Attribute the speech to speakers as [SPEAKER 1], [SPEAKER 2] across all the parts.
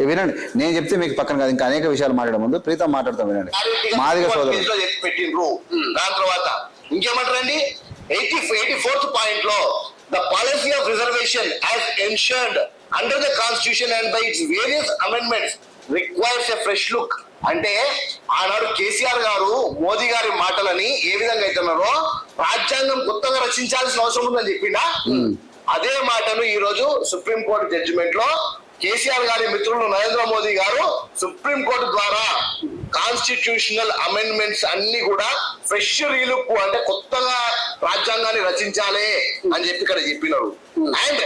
[SPEAKER 1] వినండి. నేను చెప్తే మీకు పక్కన కాదు ఇంకా అనేక విషయాలు మాట్లాడే ముందు ప్రీతం మాట్లాడతాం వినండి. మాదిగ సోదరుడు.
[SPEAKER 2] పెట్టిండ్రు. దాని తర్వాత ఇంకేమంటారండి ఎయిటీ ఎయిటీ ఫోర్త్ పాయింట్లో the policy of reservation as ensured under the constitution and by its various amendments requires a fresh look అంటే ఆనాడు కేసీఆర్ గారు మోదీ గారి మాటలని ఏ విధంగా అయితున్నారో రాజ్యాంగం కొత్తగా రచించాల్సిన అవసరం ఉందని చెప్పిండా? అదే మాటను ఈ రోజు సుప్రీం కోర్టు జడ్జిమెంట్లో కేసీఆర్ గారి మిత్రులు నరేంద్ర మోదీ గారు సుప్రీం కోర్టు ద్వారా కాన్స్టిట్యూషనల్ అమెండ్మెంట్స్ అన్ని కూడా ఫ్రెష్ రీలుక్ అంటే కొత్తగా రాజ్యాంగాన్ని రచించాలి అని చెప్పి ఇక్కడ చెప్పినారు. And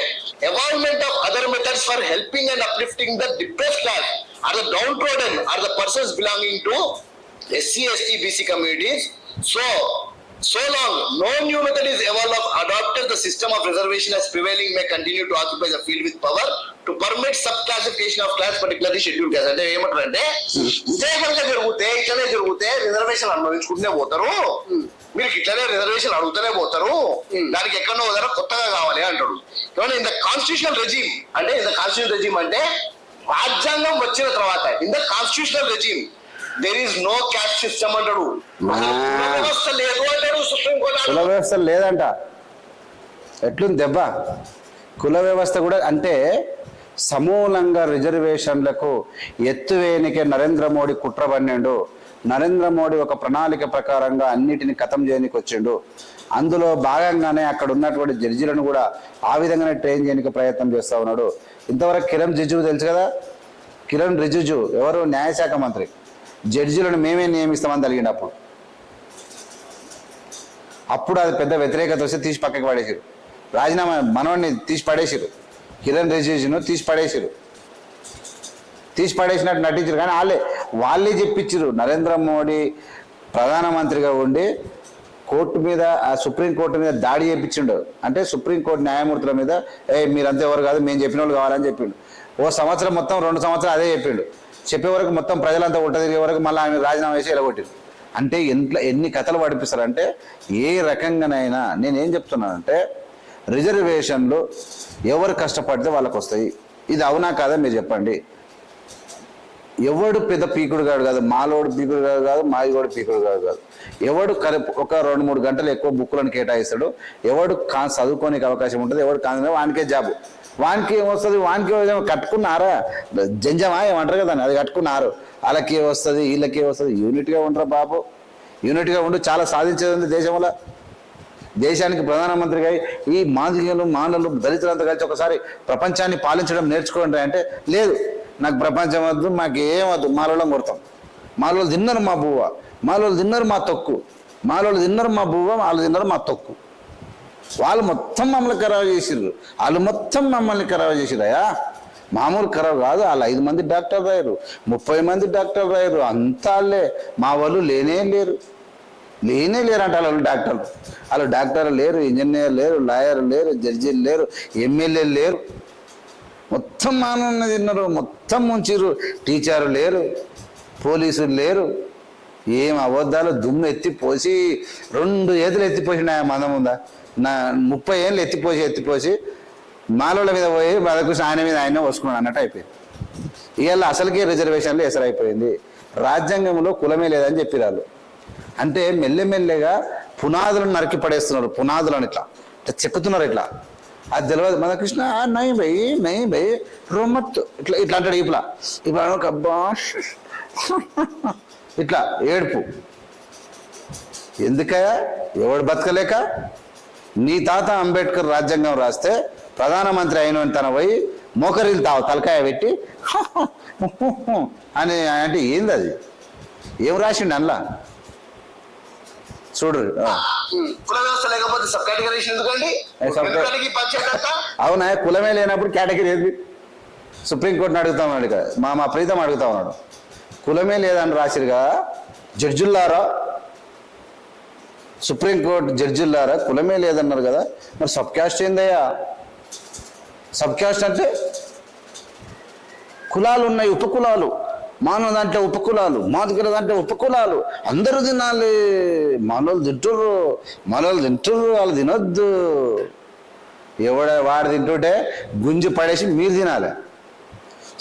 [SPEAKER 2] evolvement of other methods for helping and uplifting the depress class or the downtrodden or the persons belonging to SC ST BC communities so so long, no new method is evolved of adopted the system of reservation as prevailing may continue to occupy the field with power. To permit subclassification of class, particularly scheduled caste. అంటే ఏమంటారంటే ఇదే కనుక జరిగితే ఇట్లనే జరిగితే reservation అనుభవించుకుంటూనే పోతారు. మీరు ఇట్లనే రిజర్వేషన్ అడుగుతూనే పోతారు. దానికి ఎక్కడో దగ్గర కొత్తగా కావాలి అంటాడు ఇన్ ద కాన్స్టిట్యూషనల్ రెజీమ్ అంటే ఇన్ ద కాన్స్టిట్యూషన్ రెజీమ్ అంటే రాజ్యాంగం వచ్చిన తర్వాత in the constitutional regime there is no caste system అంటాడు. వ్యవస్థ లేదు అంటాడు సుప్రీం కోర్టు
[SPEAKER 1] కుల వ్యవస్థ లేదంట. ఎట్లుంది దెబ్బ? కుల వ్యవస్థ కూడా అంటే సమూలంగా రిజర్వేషన్లకు ఎత్తువేనికే నరేంద్ర మోడీ కుట్ర పన్నెండు. నరేంద్ర మోడీ ఒక ప్రణాళిక ప్రకారంగా అన్నిటిని ఖతం చేయనికి వచ్చిండు. అందులో భాగంగానే అక్కడ ఉన్నటువంటి జడ్జీలను కూడా ఆ విధంగానే ట్రైన్ చేయడానికి ప్రయత్నం చేస్తూ ఉన్నాడు. ఇంతవరకు కిరణ్ రిజిజు తెలుసు కదా? కిరణ్ రిజిజు ఎవరు? న్యాయశాఖ మంత్రి. జడ్జీలను మేమే నియమిస్తామని తెలియండి అప్పుడు. అప్పుడు అది పెద్ద వ్యతిరేకత వస్తే తీసి పక్కకి పడేసారు రాజీనామా మనవాడిని తీసి పడేసారు కిరణ్ రిజిస్ట్రేషన్ తీసి పడేసారు తీసి పడేసినట్టు నటించారు కానీ వాళ్ళే వాళ్ళే చెప్పించారు నరేంద్ర మోడీ ప్రధానమంత్రిగా ఉండి కోర్టు మీద ఆ సుప్రీం కోర్టు మీద దాడి చేయించిండు అంటే సుప్రీం కోర్టు న్యాయమూర్తుల మీద ఏ మీరంతా ఎవరు కాదు మేము చెప్పిన వాళ్ళు కావాలని చెప్పిండు. ఓ సంవత్సరం మొత్తం రెండు సంవత్సరాలు అదే చెప్పిండు. చెప్పే వరకు మొత్తం ప్రజలంతా ఉంట తిరిగే వరకు మళ్ళీ ఆయన రాజీనామా వేసి ఎలగొట్టిండు అంటే ఎంట్లో ఎన్ని కథలు పడిపిస్తారంటే ఏ రకంగానైనా నేనేం చెప్తున్నానంటే రిజర్వేషన్లు ఎవరు కష్టపడితే వాళ్ళకు వస్తాయి. ఇది అవునా కాదా మీరు చెప్పండి. ఎవడు పెద్ద పీకుడు కాడు కాదు మాలోడు పీకుడు కాదు కాదు మాది కూడా పీకుడు కాదు కాదు. ఎవడు కరె ఒక రెండు మూడు గంటలు ఎక్కువ బుక్కులను కేటాయిస్తాడు ఎవడు కా చదువుకోనికి అవకాశం ఉంటుంది ఎవడు కాదు వానికే జాబు. వానికి ఏమొస్తుంది వానికి కట్టుకున్నారా? జంజమా ఏమంటారు కదా అది కట్టుకున్నారు. వాళ్ళకి వస్తుంది వీళ్ళకి వస్తుంది యూనిట్గా ఉండరా బాబు. యూనిట్గా ఉండి చాలా సాధించేది ఉంది దేశంలో. దేశానికి ప్రధానమంత్రిగా ఈ మాదిగలు మానలు దళితులంతా కలిసి ఒకసారి ప్రపంచాన్ని పాలించడం నేర్చుకోండి అంటే లేదు. నాకు ప్రపంచం వద్దు మాకు ఏం వద్దు మాలలో కొడతాం. మాలో తిన్నారు మా బువ్వ మాలో తిన్నారు మా తొక్కు. మాలో తిన్నారు మా బువ్వ వాళ్ళు తిన్నారు మా తొక్కు. వాళ్ళు మొత్తం మమ్మల్ని ఖరాబ్ చేసిర్రు. వాళ్ళు మొత్తం మమ్మల్ని ఖరాబ్ చేసిరయా మామూలు ఖరాబ్ కాదు వాళ్ళు ఐదు మంది డాక్టర్లు రాయరు ముప్పై మంది డాక్టర్లు రాయరు అంతా వాళ్ళే. మా వాళ్ళు లేనే లేరు. లేనే లేరంట వాళ్ళు డాక్టర్లు వాళ్ళు డాక్టర్లు లేరు ఇంజనీర్ లేరు లాయర్ లేరు జడ్జీలు లేరు ఎమ్మెల్యేలు లేరు. మొత్తం మానవుని తిన్నారు మొత్తం ముంచిరు టీచర్లు లేరు పోలీసులు లేరు. ఏం అబద్ధాలు దుమ్ము ఎత్తిపోసి రెండు ఏదులు ఎత్తిపోసిన మందం? ఉందా నా ముప్పై ఏళ్ళు ఎత్తిపోసి ఎత్తిపోసి మాలోళ్ళ మీద పోయి బాధకృష్ణ ఆయన మీద ఆయన వసుకున్నాడు అన్నట్టు అయిపోయింది. ఇవాళ అసలుకే రిజర్వేషన్లు ఎసరైపోయింది. రాజ్యాంగంలో కులమే లేదని చెప్పిరాళ్ళు అంటే మెల్లెమెల్లెగా పునాదులను నరికి పడేస్తున్నారు. పునాదులను ఇట్లా. ఇట్లా చెక్కుతున్నారు ఇట్లా. అది తెలియదు మన కృష్ణ నై భయ్ నై భయ్ రొమ్మత్ ఇట్లా ఇట్లా అంటాడు ఇట్లా ఇప్పుడు అబ్బా ఇట్లా ఏడుపు. ఎందుకయ్యా? ఎవడు బతకలేక? నీ తాత అంబేద్కర్ రాజ్యాంగం రాస్తే ప్రధానమంత్రి అయిన తన పోయి మోకరిల్లు తావు తలకాయ పెట్టి. అని అంటే ఏంది అది? ఏం రాసిండు అందులో? చూడు.
[SPEAKER 2] కుల వ్యవస్థ లేకపోతే సబ్ ఎందుకండి?
[SPEAKER 1] అవునా కులమే లేనప్పుడు కేటగిరీ ఏది? సుప్రీంకోర్టుని అడుగుతా ఉన్నాడు ఇక మా మా ప్రీతం అడుగుతా ఉన్నాడు. కులమే లేదని రాసిరుగా జడ్జిల్లారా? సుప్రీంకోర్టు జడ్జిల్లారా? కులమే లేదన్నారు కదా. మరి సబ్ క్యాస్ట్ ఏందయ్యా? సబ్ క్యాస్ట్ అంటే కులాలు ఉన్నాయి ఉపకులాలు మానవ దాంట్లో ఉపకులాలు మాదిగల దాంట్లో ఉపకులాలు. అందరూ తినాలి. మనోళ్ళు తింటుర్రు. మనోళ్ళు తింటుర్రు వాళ్ళు తినొద్దు. ఎవడ వాడు తింటుంటే గుంజి పడేసి మీరు తినాలి.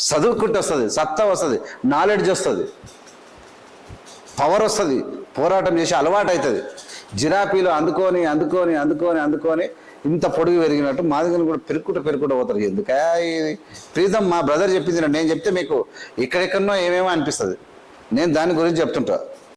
[SPEAKER 1] చదువుకుంటే వస్తుంది సత్తా వస్తుంది నాలెడ్జ్ వస్తుంది. పవర్ వస్తుంది. పోరాటం చేసి అలవాటు అవుతుంది జిరాపీలు అందుకొని అందుకొని అందుకొని అందుకొని ఇంత పొడుగు పెరిగినట్టు మాదిగలు కూడా పెరుక్కుంటూ పెరుక్కుంటూ పోతారు. ఎందుకా ఇది ప్రీతం మా బ్రదర్ చెప్పింది నేను చెప్తే మీకు ఎక్కడెక్కడనో ఏమేమో అనిపిస్తుంది. నేను దాని గురించి చెప్తుంటా.